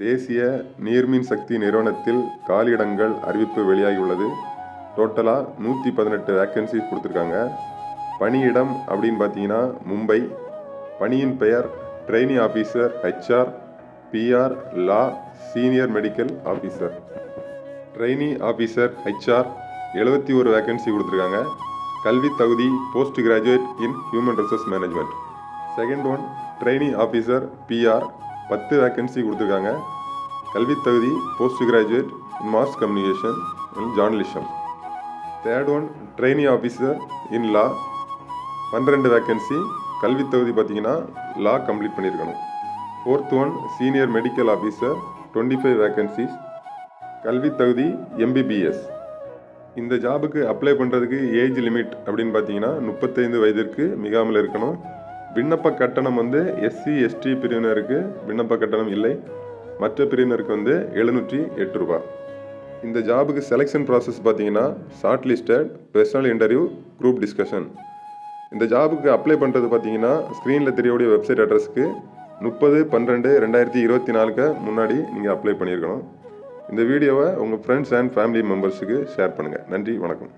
தேசிய நீர்மின் சக்தி நிறுவனத்தில் காலியிடங்கள் அறிவிப்பு வெளியாகியுள்ளது. டோட்டலாக நூற்றி பதினெட்டு வேக்கன்சி கொடுத்துருக்காங்க. பணியிடம் அப்படின்னு பார்த்தீங்கன்னா மும்பை. பணியின் பெயர் trainee officer HR PR law senior medical officer trainee officer HR எழுபத்தி ஒரு வேக்கன்சி கொடுத்துருக்காங்க. கல்வி தகுதி post graduate in human resource management second one trainee officer PR பத்து வேக்கன்சி கொடுத்துருக்காங்க. கல்வி தகுதி post graduate in mass communication in journalism third one trainee officer in law பன்னிரெண்டு வேக்கன்சி கல்வி தகுதி பார்த்தீங்கன்னா லா கம்ப்ளீட் பண்ணியிருக்கணும். Fourth one senior medical officer twenty five vacancies கல்வி தகுதி எம்பிபிஎஸ் இந்த ஜாபுக்கு அப்ளை பண்ணுறதுக்கு ஏஜ் லிமிட் அப்படின்னு பார்த்தீங்கன்னா முப்பத்தைந்து வயதிற்கு மிகாமல் இருக்கணும். விண்ணப்ப கட்டணம் வந்து எஸ்சி எஸ்டி பிரிவினருக்கு விண்ணப்ப கட்டணம் இல்லை. மற்ற பிரிவினருக்கு வந்து எழுநூற்றி எட்டு ரூபா. இந்த ஜாபுக்கு செலெக்ஷன் ப்ராசஸ் பார்த்தீங்கன்னா short listed personal interview group discussion இந்த ஜாபுக்கு அப்ளை பண்ணுறது பார்த்தீங்கன்னா ஸ்க்ரீனில் தெரியக்கூடிய வெப்சைட் அட்ரஸ்க்கு முப்பது பன்னிரெண்டு ரெண்டாயிரத்தி இருபத்தி நாலுக்கு முன்னாடி நீங்கள் அப்ளை பண்ணியிருக்கணும். இந்த வீடியோவை உங்கள் ஃப்ரெண்ட்ஸ் அண்ட் ஃபேமிலி மெம்பர்ஸுக்கு ஷேர் பண்ணுங்கள் நன்றி வணக்கம்.